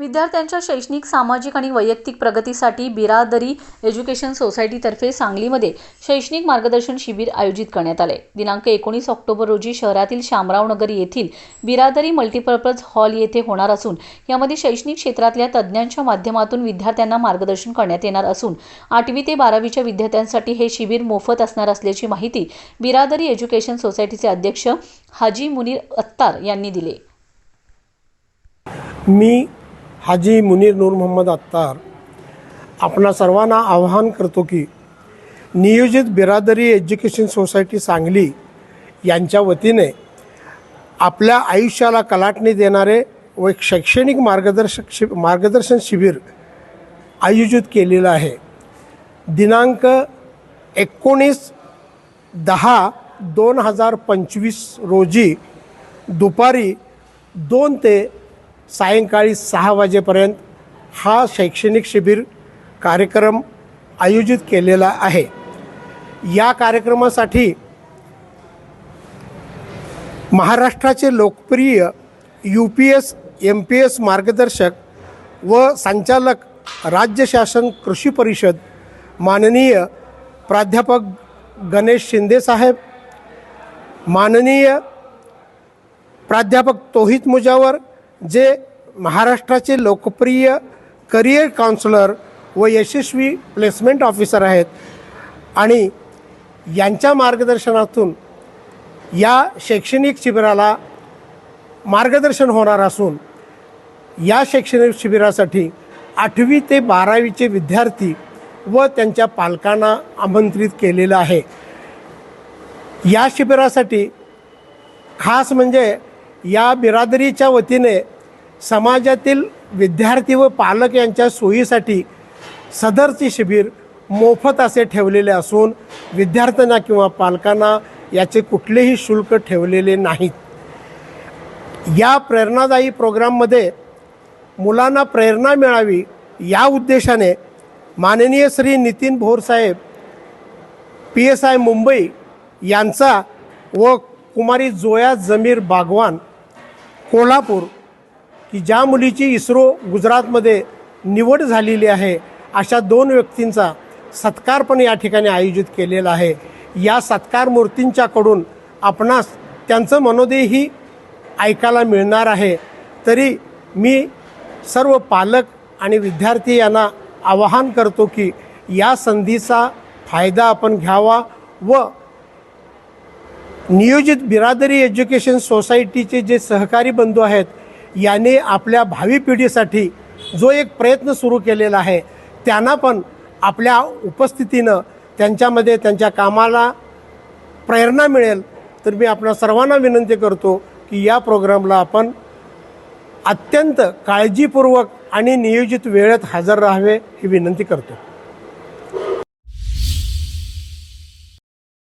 विद्यार्थ्यांच्या शैक्षणिक सामाजिक आणि वैयक्तिक प्रगतीसाठी बिरादरी एज्युकेशन सोसायटीतर्फे सांगलीमध्ये शैक्षणिक मार्गदर्शन शिबिर आयोजित करण्यात आले. दिनांक एकोणीस ऑक्टोबर रोजी शहरातील शामराव नगर येथील बिरादरी मल्टीपर्पज हॉल येथे होणार असून यामध्ये शैक्षणिक क्षेत्रातल्या तज्ज्ञांच्या माध्यमातून विद्यार्थ्यांना मार्गदर्शन करण्यात येणार असून आठवी ते बारावीच्या विद्यार्थ्यांसाठी हे शिबिर मोफत असणार असल्याची माहिती बिरादरी एज्युकेशन सोसायटीचे अध्यक्ष हाजी मुनीर अत्तार यांनी दिली. मी हाजी मुनीर नूर मोहम्मद अत्तार आपणा सर्वांना आवाहन करतो की नियोजित बिरादरी एज्युकेशन सोसायटी सांगली यांच्या वतीने आपल्या आयुष्याला कलाटणी देणारे व एक शैक्षणिक मार्गदर्शक शि मार्गदर्शन शिबिर आयोजित केलेलं आहे. दिनांक एकोणीस दहा दोन हजार पंचवीस रोजी दुपारी दोन ते सायंकाळी सहा वाजेपर्यंत हा शैक्षणिक शिबिर कार्यक्रम आयोजित केलेला आहे. या कार्यक्रमासाठी महाराष्ट्राचे लोकप्रिय U P S M P S मार्गदर्शक व संचालक राज्य शासन कृषी परिषद माननीय प्राध्यापक गणेश शिंदेसाहेब माननीय प्राध्यापक तोहित मुजावर जे महाराष्ट्राचे लोकप्रिय करिअर काउन्सलर व यशस्वी प्लेसमेंट ऑफिसर आहेत. आणि यांच्या मार्गदर्शनातून या शैक्षणिक शिबिराला मार्गदर्शन होणार असून या शैक्षणिक शिबिरासाठी आठवी ते बारावीचे विद्यार्थी व त्यांच्या पालकांना आमंत्रित केलेलं आहे. या शिबिरासाठी खास म्हणजे या बिरादरीच्या वतीने समाजातील विद्यार्थी व पालक यांच्या सोयीसाठी सदरचे शिबिर मोफत असे ठेवलेले असून विद्यार्थ्यांना किंवा पालकांना याचे कुठलेही शुल्क ठेवलेले नाहीत. या प्रेरणादायी प्रोग्राममध्ये मुलांना प्रेरणा मिळावी या उद्देशाने माननीय श्री नितीन भोरसाहेब पी एस आय मुंबई यांचा व कुमारी जोया जमीर बागवान कोल्हापूर की ज्या मुलीची इस्रो गुजरातमध्ये निवड झालेली आहे अशा दोन व्यक्तींचा सत्कार पण या ठिकाणी आयोजित केलेला आहे. या सत्कार मूर्तींच्याकडून आपणास त्यांचं मनोदेही ऐकायला मिळणार आहे. तरी मी सर्व पालक आणि विद्यार्थी यांना आवाहन करतो की या संधीचा फायदा आपण घ्यावा व नियोजित बिरादरी एज्युकेशन सोसायटीचे जे सहकारी बंधू आहेत याने आपल्या भावी पिढीसाठी जो एक प्रयत्न सुरू केलेला आहे त्यांना पण आपल्या उपस्थितीनं त्यांच्यामध्ये त्यांच्या कामाला प्रेरणा मिळेल. तर मी आपणा सर्वांना विनंती करतो की या प्रोग्रामला आपण अत्यंत काळजीपूर्वक आणि नियोजित वेळेत हजर राहावे ही विनंती करतो.